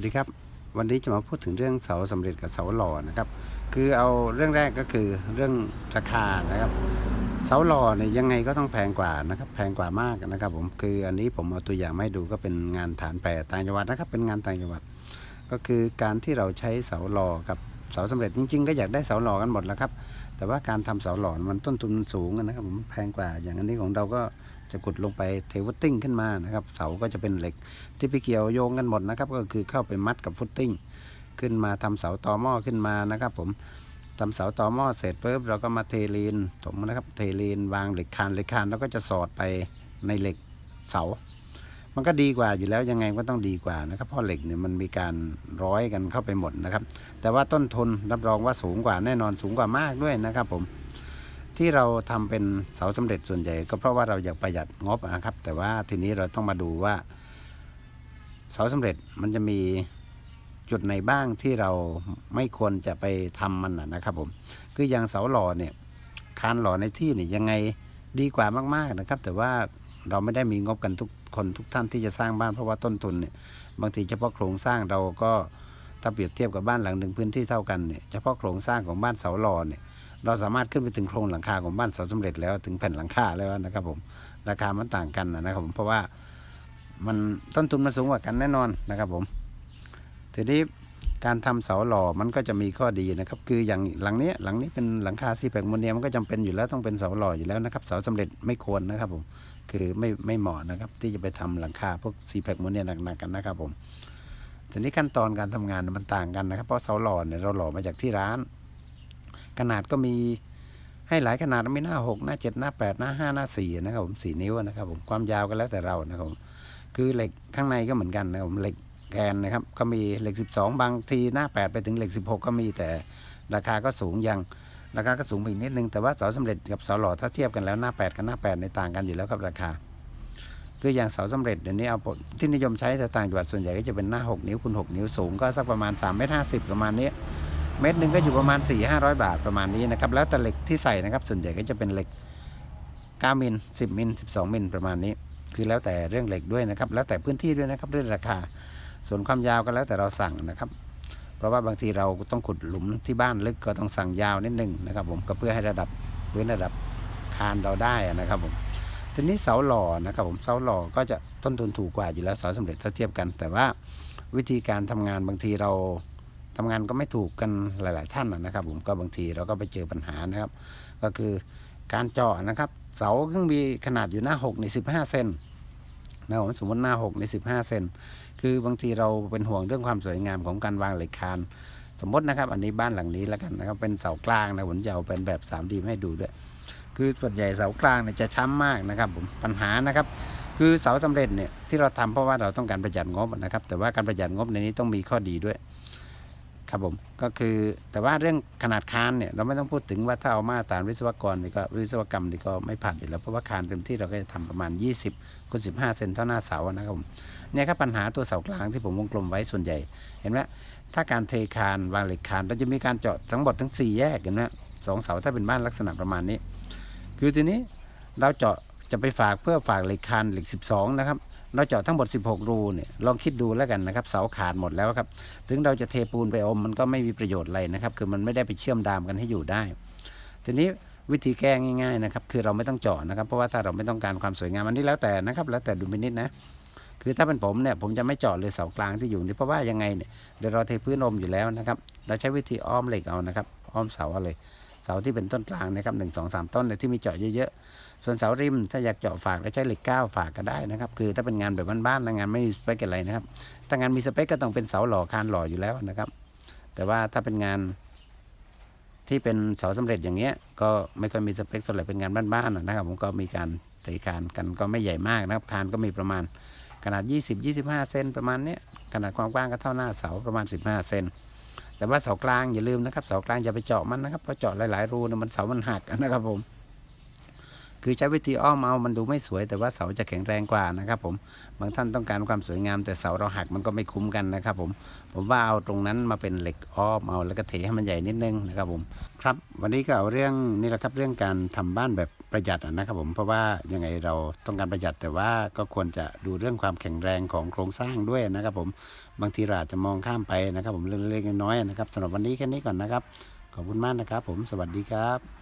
สวัสดีครับวันนี้จะมาพูดถึงเรื่องเสาสำเร็จกับเสาหล่อนะครับ คือเอาเรื่องแรกก็คือเรื่องราคานะครับ เสาหล่อเนี่ยยังไงก็ต้องแพงกว่านะครับ แพงกว่ามากนะครับผมคืออันนี้ผมเอาตัวอย่างมาให้ดูก็เป็นงานฐานแปรต่างจังหวัดนะครับ เป็นงานต่างจังหวัด ก็คือการที่เราใช้เสาหล่อกับ เสาสำเร็จจริงๆ ก็อยากได้เสาหล่อกันหมดแหล้วครับ แต่ว่าการทำเสาหล่อมันต้นทุนสูงนะครับผมแพงกว่าอย่างอันนี้ของเราก็จะขุดลงไปเทฟุตติ้งขึ้นมานะครับ เสาก็จะเป็นเหล็ก ที่ไปเกี่ยวโยงกันหมดนะครับ ก็คือเข้าไปมัดกับฟุตติ้งขึ้นมาทำเสาตอหม้อขึ้นมานะครับผมทำเสาตอหม้อเสร็จปุ๊บเราก็มาเทลีนถมนะครับเทลีนวางเหล็กคานเหล็กคานแล้วก็จะสอดไปในเหล็กเสา มันก็ดีกว่าอยู่แล้วยังไงก็ต้องดีกว่านะครับเพราะเหล็กเนี่ยมันมีการร้อยกันเข้าไปหมดนะครับ แต่ว่าต้นทุนรับรองว่าสูงกว่าแน่นอนสูงกว่ามากด้วยนะครับผมที่เราทำเป็นเสาสำเร็จส่วนใหญ่ ก็เพราะว่าเราอยากประหยัดงบนะครับ แต่ว่าทีนี้เราต้องมาดูว่า เสาสำเร็จมันจะมีจุดไหนบ้างที่เราไม่ควรจะไปทำมันนะนะครับผมคืออย่างเสาหล่อเนี่ยคานหล่อในที่เนี่ยยังไงดีกว่ามากๆนะครับ แต่ว่า เราไม่ได้มีงบกันทุกคนทุกท่านที่จะสร้างบ้านเพราะว่าต้นทุนเนี่ยบางทีเฉพาะโครงสร้างเราก็ถ้าเปรียบเทียบกับบ้านหลังหนึ่งพื้นที่เท่ากันเนี่ยเฉพาะโครงสร้างของบ้านเสาหล่อเนี่ยเราสามารถขึ้นไปถึงโครงหลังคาของบ้านเสาสำเร็จแล้วถึงแผ่นหลังคาแล้วนะครับผมราคามันต่างกันนะครับผมเพราะว่ามันต้นทุนมันสูงกว่ากันแน่นอนนะครับผมทีนี้ การทำเสาหล่อมันก็จะมีข้อดีนะครับ คืออย่างหลังนี้หลังนี้เป็นหลังคาซีแพคโมเนียมมันก็จำเป็นอยู่แล้วต้องเป็นเสาหล่ออยู่แล้วนะครับ เสาสำเร็จไม่ควรนะครับผมคือไม่ไม่เหมาะนะครับ ที่จะไปทำหลังคาพวกซีแพคโมเนียมหนักๆกันนะครับผมทีนี้ขั้นตอนการทำงานมันต่างกันนะครับ เพราะเสาหล่อเนี่ยเราหล่อมาจากที่ร้าน ขนาดก็มีให้หลายขนาดมีหน้าหกหน้าเจ็ดหน้าแปดหน้าห้าหน้าสี่นะครับผมสี่นิ้วนะครับผมความยาวก็แล้วแต่เรานะครับผมคือเหล็กข้างในก็เหมือนกันนะครับผมเหล็ก แกนนะครับ ก็มีเหล็ก 12 บางทีหน้า 8 ไปถึงเหล็ก 16 ก็มีแต่ราคาก็สูงยังราคาก็สูงไปอีกนิดนึง แต่ว่าเสาสำเร็จกับเสาหล่อถ้าเทียบกันแล้วหน้า 8 กับหน้า8ในต่างกันอยู่แล้วครับราคา คืออย่างเสาสำเร็จเดี๋ยวนี้เอาที่นิยมใช้แต่ต่างจังหวัดส่วนใหญ่ก็จะเป็นหน้า 6 นิ้วคูณ6นิ้วสูงก็สักประมาณ3เมตร50ประมาณนี้เม็ดหนึ่งก็อยู่ประมาณ 4 500 บาทประมาณนี้นะครับแล้วแต่เหล็กที่ใส่นะครับส่วนใหญ่ก็จะเป็นเหล็ก 9มิล10มิล12มิลประมาณนี้ คือแล้วแต่เรื่องเหล็กด้วยนะครับ แล้วแต่พื้นที่ด้วยนะครับด้วยราคา ส่วนความยาวก็แล้วแต่เราสั่งนะครับ เพราะว่าบางทีเราต้องขุดหลุมที่บ้านลึกก็ต้องสั่งยาวนิดนึงนะครับ ผมก็เพื่อให้ระดับพื้นระดับคานเราได้นะครับผมทีนี้เสาหล่อนะครับ ผมเสาหล่อก็จะต้นทุนถูกกว่าอยู่แล้วเสาสำเร็จถ้าเทียบกัน แต่ว่าวิธีการทำงานบางทีเราทำงานก็ไม่ถูกกันหลาย ๆ ท่านนะครับ ผมก็บางทีเราก็ไปเจอปัญหานะครับ ก็คือการเจาะนะครับ เสาซึ่องมีขนาดอยู่หน้า6ใน15 เซนนะครับผมสมมติหน้า6ใน15 เซน คือบางทีเราเป็นห่วงเรื่องความสวยงามของการวางเหล็กคาน สมมตินะครับ อันนี้บ้านหลังนี้แล้วกันนะครับ เป็นเสากลางนะผมจะเอาเป็นแบบ 3D มาให้ดูด้วย คือส่วนใหญ่เสากลางเนี่ยจะช้ำมากนะครับผม ปัญหานะครับ คือเสาสำเร็จเนี่ยที่เราทำเพราะว่าเราต้องการประหยัดงบนะครับ แต่ว่าการประหยัดงบในนี้ต้องมีข้อดีด้วย ครับผมก็คือแต่ว่าเรื่องขนาดคานเนี่ยเราไม่ต้องพูดถึงว่าถ้าเอามาตรฐานวิศวกรนี่ก็วิศวกรรมนี่ก็ไม่ผ่านอยู่แล้วเพราะว่าคานเต็มที่เราก็จะทำประมาณ 20คูณ15 เซนเท่าหน้าเสานะครับผมเนี่ยครับปัญหาตัวเสากลางที่ผมวงกลมไว้ส่วนใหญ่ เห็นไหมถ้าการเทคานวางเหล็กคานเราจะมีการเจาะทั้งหมดทั้ง 4 แยกเห็นไหมสองเสาถ้าเป็นบ้านลักษณะประมาณนี้ คือทีนี้เราเจาะ จะไปฝากเพื่อฝากเหล็กคานเหล็ก 12 นะครับ เราเจาะทั้งหมด 16 รูเนี่ยลองคิดดูแล้วกันนะครับ เสาขาดหมดแล้วครับ ถึงเราจะเทปูนไปอมมันก็ไม่มีประโยชน์อะไรนะครับ คือมันไม่ได้ไปเชื่อมดามกันให้อยู่ได้ ทีนี้วิธีแก้ง่ายๆนะครับ คือเราไม่ต้องเจาะนะครับ เพราะว่าถ้าเราไม่ต้องการความสวยงามอันนี้แล้วแต่นะครับ แล้วแต่ดุลพินิจนะ คือถ้าเป็นผมเนี่ยผมจะไม่เจาะเลยเสากลางที่อยู่นี่เพราะว่ายังไงเนี่ยเดี๋ยวเราเทพื้นอมอยู่แล้วนะครับ เราใช้วิธีอ้อมเหล็กเอานะครับ อ้อมเสาเอาเลย เสาที่เป็นต้นกลางนะครับหนึ่งสองสามต้นเนี่ยที่มีเจาะเยอะๆ ส่วนเสาริมถ้าอยากเจาะฝากแล้ใช้เหล็กก้าวฝากก็ได้นะครับ คือถ้าเป็นงานแบบบ้านๆนะงานไม่มีสเปคอะไรนะครับ ถ้างานมีสเปคก็ต้องเป็นเสาหล่อคานหล่ออยู่แล้วนะครับ แต่ว่าถ้าเป็นงานที่เป็นเสาสำเร็จอย่างเงี้ย ก็ไม่ค่อยมีสเปคเท่าไหร่เป็นงานบ้านๆนะครับ ผมก็มีการเทคานกันก็ไม่ใหญ่มากนะครับคานก็มีประมาณขนาด 20-25 เซนประมาณเนี้ยขนาดความกว้างก็เท่าหน้าเสาประมาณ 15 เซนแต่ว่าเสากลางอย่าลืมนะครับเสากลางอย่าไปเจาะมันนะครับเพราะเจาะหลายๆรูเนี่ยมันเสามันหักนะครับผม คือใช้วิธีอ้อมเอามันดูไม่สวยแต่ว่าเสาจะแข็งแรงกว่านะครับผมบางท่านต้องการความสวยงาม แต่เสาเราหักมันก็ไม่คุ้มกันนะครับผมผมว่าเอาตรงนั้นมาเป็นเหล็กอ้อมเอาแล้วก็เทให้มันใหญ่นิดนึงนะครับผมครับ วันนี้ก็เอาเรื่องนี่แหละครับเรื่องการทำบ้านแบบประหยัดนะครับผมเพราะว่ายังไงเราต้องการประหยัดแต่ว่าก็ควรจะดูเรื่องความแข็งแรงของโครงสร้างด้วยนะครับผมบางทีเราอาจจะมองข้ามไปนะครับผมเรื่องเล็กๆน้อยๆนะครับสำหรับวันนี้แค่นี้ก่อนนะครับ ขอบคุณมากนะครับ ผมสวัสดีครับ